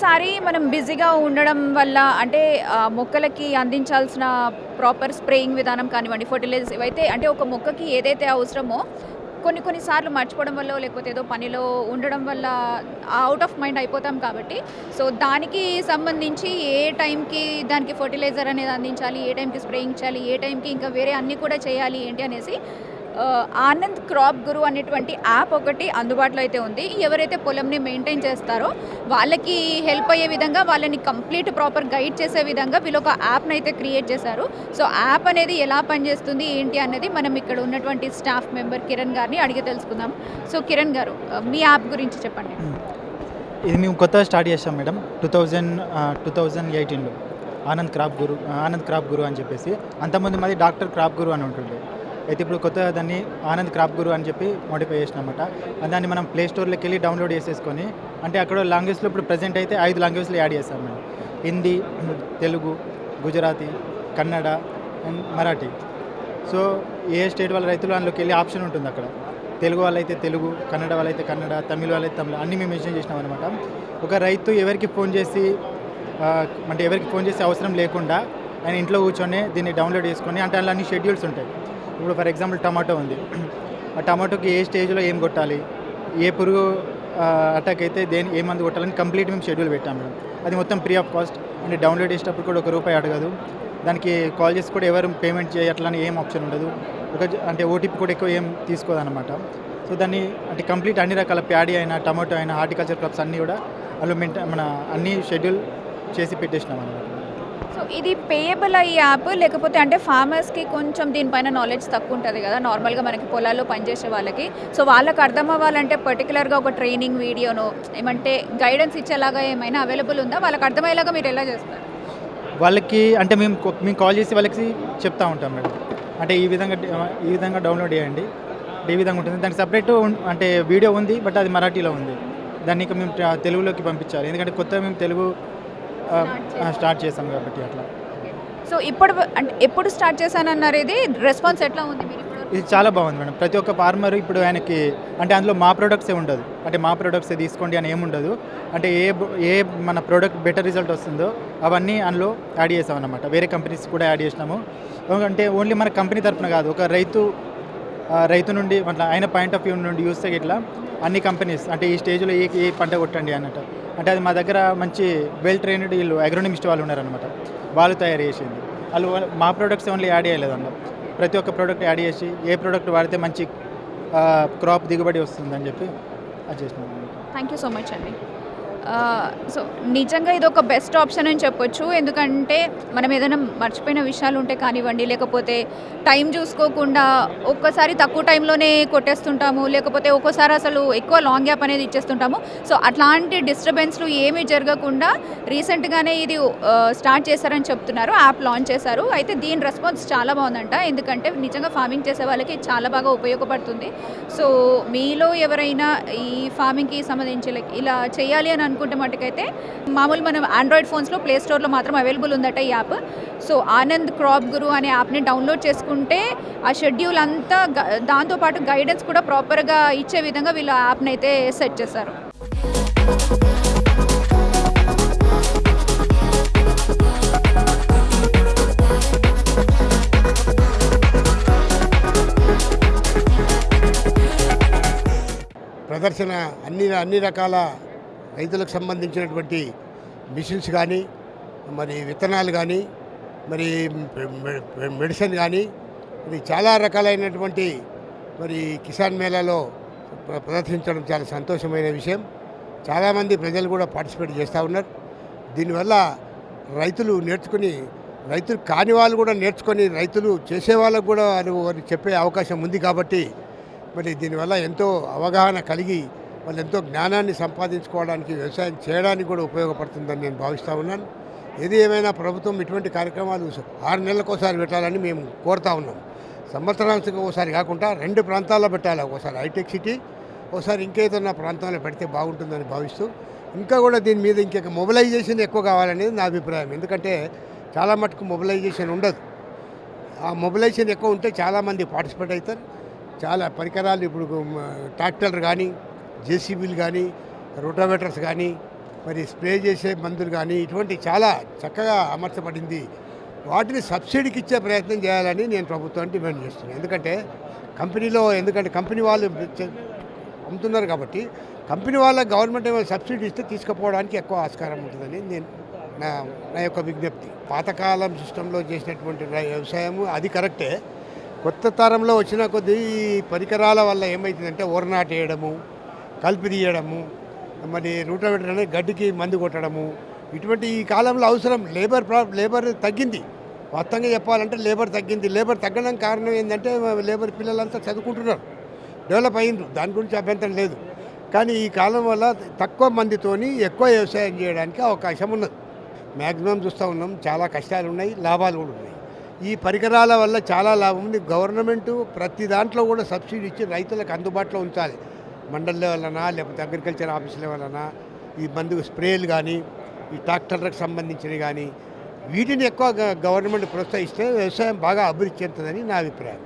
Sorry మనం బిజీగా ఉండడం వల్ల అంటే మొక్కలకి అందించాల్సిన ప్రాపర్ స్ప్రేయింగ్ విధానం కానివ్వండి ఫర్టిలైజర్స్ ఇవైతే అంటే ఒక మొక్కకి ఏదైతే అవసరమో కొన్ని కొన్నిసార్లు మర్చిపోవడం వల్ల లేకపోతే ఏదో పనిలో ఉండడం వల్ల అవుట్ ఆఫ్ మైండ్ అయిపోతాం కాబట్టి. సో దానికి సంబంధించి ఏ టైంకి దానికి ఫర్టిలైజర్ అనేది అందించాలి ఏ టైంకి స్ప్రేయింగ్ చేయాలి ఏ టైంకి ఇంకా వేరే అన్నీ కూడా చేయాలి ఏంటి అనేసి ఆనంద్ క్రాప్ గురు అనేటువంటి యాప్ ఒకటి అందుబాటులో అయితే ఉంది. ఎవరైతే పొలంని మెయింటైన్ చేస్తారో వాళ్ళకి హెల్ప్ అయ్యే విధంగా వాళ్ళని కంప్లీట్ ప్రాపర్ గైడ్ చేసే విధంగా వీళ్ళు ఒక యాప్ని అయితే క్రియేట్ చేశారు. సో యాప్ అనేది ఎలా పనిచేస్తుంది ఏంటి అనేది మనం ఇక్కడ ఉన్నటువంటి స్టాఫ్ మెంబర్ కిరణ్ గారిని అడిగి తెలుసుకుందాం. సో కిరణ్ గారు మీ యాప్ గురించి చెప్పండి. ఇది మేము కొత్తగా స్టార్ట్ చేసాం madam two thousand two thousand ఎయిటీన్లో. ఆనంద్ క్రాప్ గురు ఆనంద్ క్రాప్ గురు అని చెప్పేసి అంతకుముందు మాది డాక్టర్ క్రాప్ గురు అని ఉంటుండే. అయితే ఇప్పుడు కొత్త దాన్ని ఆనంద్ క్రాప్ గురు అని చెప్పి మోడిఫై చేసినమాట. దాన్ని మనం ప్లే స్టోర్లోకి వెళ్ళి డౌన్లోడ్ చేసేసుకొని అంటే అక్కడ లాంగ్వేజ్లో ఇప్పుడు ప్రజెంట్ అయితే ఐదు లాంగ్వేజ్లో యాడ్ చేస్తాం మేము హిందీ తెలుగు గుజరాతీ కన్నడ అండ్ మరాఠీ. సో ఏ స్టేట్ వాళ్ళ రైతులు అందులోకి వెళ్ళి ఆప్షన్ ఉంటుంది అక్కడ. తెలుగు వాళ్ళైతే తెలుగు కన్నడ వాళ్ళైతే కన్నడ తమిళ వాళ్ళైతే తమిళ అన్నీ మేము మెన్షన్ చేసినాం అనమాట ఒక రైతు ఎవరికి ఫోన్ చేసి అంటే ఎవరికి ఫోన్ చేసే అవసరం లేకుండా ఆయన ఇంట్లో కూర్చొని దీన్ని డౌన్లోడ్ చేసుకొని అంటే అందులో అన్ని షెడ్యూల్స్ ఉంటాయి. ఇప్పుడు ఫర్ ఎగ్జాంపుల్ టమాటో ఉంది. ఆ టమాటోకి ఏ స్టేజ్లో ఏం కొట్టాలి? ఏ పురుగు అటాక్ అయితే దేని ఏ మందు కొట్టాలని కంప్లీట్ మేము షెడ్యూల్ పెట్టాం మేడం. అది మొత్తం ఫ్రీ ఆఫ్ కాస్ట్. అంటే డౌన్లోడ్ చేసేటప్పుడు కూడా ఒక రూపాయి అడగదు. దానికి కాల్ చేసి కూడా ఎవరు పేమెంట్ చేయట్లని ఏం ఆప్షన్ ఉండదు. ఒక అంటే ఓటీపీ కూడా ఎక్కువ ఏం తీసుకోదన్నమాట. సో దాన్ని అంటే కంప్లీట్ అన్ని రకాల ప్యాడీ అయినా టమాటో అయినా హార్టికల్చర్ క్రాప్స్ అన్నీ కూడా అలా మన అన్ని షెడ్యూల్ చేసి పెట్టేసినాం అనమాట సో ఇది పేయబుల్ అయ్యే యాప్ లేకపోతే అంటే ఫార్మర్స్కి కొంచెం దీనిపైన నాలెడ్జ్ తక్కువ ఉంటుంది కదా నార్మల్గా మనకి పొలాల్లో పనిచేసే వాళ్ళకి. సో వాళ్ళకి అర్థం అవ్వాలంటే పర్టికులర్గా ఒక ట్రైనింగ్ వీడియోను ఏమంటే గైడెన్స్ ఇచ్చేలాగా ఏమైనా అవైలబుల్ ఉందా? వాళ్ళకి అర్థమయ్యేలాగా మీరు ఎలా చేస్తారు? వాళ్ళకి అంటే మేము మేము కాల్ చేసి వాళ్ళకి చెప్తా ఉంటాం మేడం. అంటే ఈ విధంగా ఈ విధంగా డౌన్లోడ్ చేయండి. ఈ విధంగా ఉంటుంది. దానికి సపరేట్ అంటే వీడియో ఉంది బట్ అది మరాఠీలో ఉంది. దాన్ని ఇక మేము తెలుగులోకి పంపించాలి. ఎందుకంటే కొత్తగా మేము తెలుగు స్టార్ట్ చేసాం కాబట్టి అట్లా. సో ఇప్పుడు అంటే ఎప్పుడు స్టార్ట్ చేశానన్నారు ఇది రెస్పాన్స్ ఎట్లా ఉంది మీరు ఇది చాలా బాగుంది మేడం. ప్రతి ఒక్క ఫార్మర్ ఇప్పుడు ఆయనకి అంటే అందులో మా ప్రొడక్ట్సే ఉండదు. అంటే మా ప్రొడక్ట్సే తీసుకోండి అని ఏముండదు అంటే ఏ ఏ మన ప్రోడక్ట్ బెటర్ రిజల్ట్ వస్తుందో అవన్నీ అందులో యాడ్ చేసాం అనమాట వేరే కంపెనీస్ కూడా యాడ్ చేసినాము. అంటే ఓన్లీ మన కంపెనీ తరపున కాదు. ఒక రైతు రైతు నుండి అట్లా ఆయన పాయింట్ ఆఫ్ వ్యూ నుండి చూస్తే ఇట్లా అన్ని కంపెనీస్ అంటే ఈ స్టేజ్లో ఏ ఏ పంట కొట్టండి అన్నట్టు. అంటే అది మా దగ్గర మంచి వెల్ ట్రైన్డ్ వీళ్ళు అగ్రోనమిస్ట్ వాళ్ళు ఉన్నారనమాట వాళ్ళు తయారు చేసింది. వాళ్ళు మా ప్రొడక్ట్స్ ఓన్లీ యాడ్ చేయలేదు అందులో. ప్రతి ఒక్క ప్రోడక్ట్ యాడ్ చేసి ఏ ప్రోడక్ట్ వాడితే మంచి క్రాప్ దిగుబడి వస్తుందని చెప్పి అది చేసినాం థ్యాంక్ యూ సో మచ్ అండి సో నిజంగా ఇది ఒక బెస్ట్ ఆప్షన్ అని చెప్పొచ్చు. ఎందుకంటే మనం ఏదైనా మర్చిపోయిన విషయాలు ఉంటే కానివ్వండి లేకపోతే టైం చూసుకోకుండా ఒక్కసారి తక్కువ టైంలోనే కొట్టేస్తుంటాము లేకపోతే ఒక్కోసారి అసలు ఎక్కువ లాంగ్ గ్యాప్ అనేది ఇచ్చేస్తుంటాము. సో అట్లాంటి డిస్టర్బెన్స్లు ఏమీ జరగకుండా రీసెంట్గానే ఇది స్టార్ట్ చేశారని చెప్తున్నారు. యాప్ లాంచ్ చేశారు. అయితే దీని రెస్పాన్స్ చాలా బాగుందంట. ఎందుకంటే నిజంగా ఫార్మింగ్ చేసే వాళ్ళకి చాలా బాగా ఉపయోగపడుతుంది. సో మీలో ఎవరైనా ఈ ఫార్మింగ్కి సంబంధించి ఇలా చేయాలి అని అనుకుంటే మటుకైతే మామూలు మనం ఆండ్రాయిడ్ ఫోన్స్లో ప్లే స్టోర్లో మాత్రం అవైలబుల్ ఉందట ఈ app so Anand crop Guru అనే యాప్ని డౌన్లోడ్ చేసుకుంటే ఆ షెడ్యూల్ అంతా దాంతోపాటు గైడెన్స్ కూడా ప్రాపర్గా ఇచ్చే విధంగా వీళ్ళు ఆ యాప్ని అయితే సెట్ చేశారు. ప్రదర్శన అన్ని అన్ని రకాల రైతులకు సంబంధించినటువంటి మిషన్స్ కానీ మరి విత్తనాలు కానీ మరి మెడిసిన్ కానీ మరి చాలా రకాలైనటువంటి మరి కిసాన్ మేళాలో ప్ర- ప్రదర్శించడం చాలా సంతోషమైన విషయం. చాలామంది ప్రజలు కూడా పార్టిసిపేట్ చేస్తూ ఉన్నారు. దీనివల్ల రైతులు నేర్చుకుని రైతులు కాని వాళ్ళు కూడా నేర్చుకొని రైతులు చేసే వాళ్ళకు కూడా వాళ్ళు వారు చెప్పే అవకాశం ఉంది కాబట్టి మరి దీనివల్ల ఎంతో అవగాహన కలిగి వాళ్ళు ఎంతో జ్ఞానాన్ని సంపాదించుకోవడానికి వ్యవసాయం చేయడానికి కూడా ఉపయోగపడుతుందని నేను భావిస్తూ ఉన్నాను. ఏది ఏమైనా ప్రభుత్వం ఇటువంటి కార్యక్రమాలు ఆరు నెలలకు ఒకసారి పెట్టాలని మేము కోరుతా ఉన్నాం. సంవత్సరానికి ఒకసారి కాకుండా రెండు ప్రాంతాల్లో పెట్టాలి. ఒకసారి హైటెక్ సిటీ ఒకసారి ఇంకేదన్నా ప్రాంతంలో పెడితే బాగుంటుందని భావిస్తూ ఇంకా కూడా దీని మీద ఇంకొక మొబిలైజేషన్ ఎక్కువ కావాలనేది నా అభిప్రాయం. ఎందుకంటే చాలా మటుకు మొబిలైజేషన్ ఉండదు. ఆ మొబిలైజేషన్ ఎక్కువ ఉంటే చాలామంది పార్టిసిపేట్ అవుతారు. చాలా పరికరాలు ఇప్పుడు ట్రాక్టర్లు కానీ జేసీబీలు కానీ రోటావేటర్స్ కానీ మరి స్ప్రే చేసే మందులు కానీ ఇటువంటి చాలా చక్కగా అమర్చబడింది. వాటిని సబ్సిడీకి ఇచ్చే ప్రయత్నం చేయాలని నేను ప్రభుత్వాన్ని డిమాండ్ చేస్తున్నాను. ఎందుకంటే కంపెనీలో ఎందుకంటే కంపెనీ వాళ్ళు అమ్ముతున్నారు కాబట్టి కంపెనీ వాళ్ళ గవర్నమెంట్ ఏమైనా సబ్సిడీ ఇస్తే తీసుకుపోవడానికి ఎక్కువ ఆస్కారం ఉంటుందని నేను నా నా యొక్క విజ్ఞప్తి. పాతకాలం సిస్టంలో చేసినటువంటి వ్యవసాయము అది కరెక్టే. కొత్త తరంలో వచ్చిన కొద్దీ పరికరాల వల్ల ఏమవుతుందంటే ఓరనాటేయడము కలిపి తీయడము మరి రూటవెటర్ అనేది గడ్డికి మందు కొట్టడము. ఇటువంటి ఈ కాలంలో అవసరం లేబర్ ప్రా లేబర్ తగ్గింది. మొత్తంగా చెప్పాలంటే లేబర్ తగ్గింది. లేబర్ తగ్గడం కారణం ఏంటంటే లేబర్ పిల్లలంతా చదువుకుంటున్నారు. డెవలప్ అయ్యిండ్రు. దాని గురించి అభ్యంతరం లేదు. కానీ ఈ కాలం వల్ల తక్కువ మందితోని ఎక్కువ వ్యవసాయం చేయడానికి అవకాశం ఉన్నది. మ్యాక్సిమం చూస్తూ ఉన్నాం. చాలా కష్టాలు ఉన్నాయి లాభాలు కూడా ఉన్నాయి. ఈ పరికరాల వల్ల చాలా లాభం ఉంది. గవర్నమెంట్ ప్రతి దాంట్లో కూడా సబ్సిడీ ఇచ్చి రైతులకు అందుబాటులో ఉంచాలి. మండల్ లెవెలనా లేకపోతే అగ్రికల్చర్ ఆఫీస్ వలన ఈ మందు స్ప్రేలు కానీ ఈ ట్రాక్టర్లకు సంబంధించినవి కానీ వీటిని ఎక్కువ గ- గవర్నమెంట్ ప్రోత్సహిస్తే వ్యవసాయం బాగా అభివృద్ధి చెందుతుందని నా అభిప్రాయం.